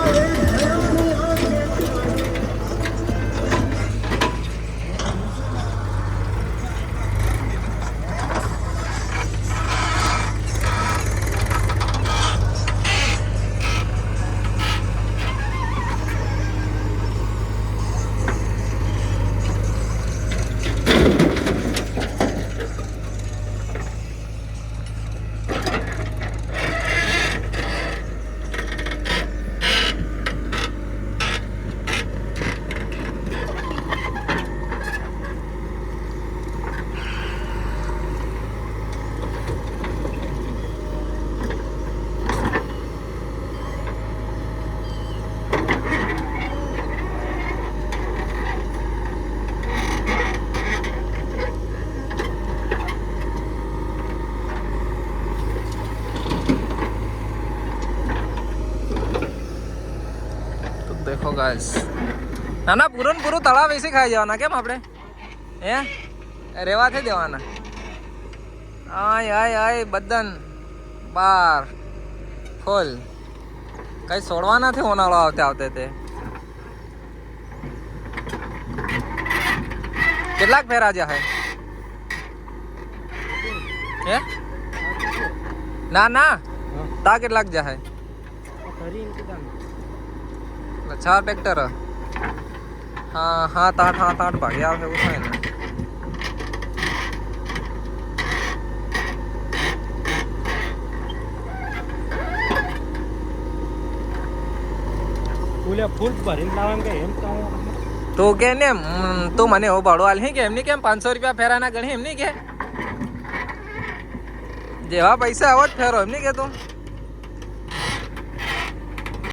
Hallelujah. બસ ના ના પૂરું પૂરું તળાવ એસી ખાઈ જવાના કેમ આપણે હે રેવાથી દેવાના આય આય આય બદન બાર ફૂલ કઈ છોડવા નથી ઉનાળો આવતે આવતે તે કેટલાક ફેરા જા હે ના ના તા કેટલાક જા હે એટલે ચાર ટ્રેક્ટર? હા હા તાટ હા તાટ ભાગે આવે એવું થાય ને. તો કે ને તો મને એવું ભાડો હાલ કે? એમની કેમ પાંચસો રૂપિયા ફેરાના ગણી? એમની કે? જેવા પૈસા આવો જ ફેરો એમની કે તું?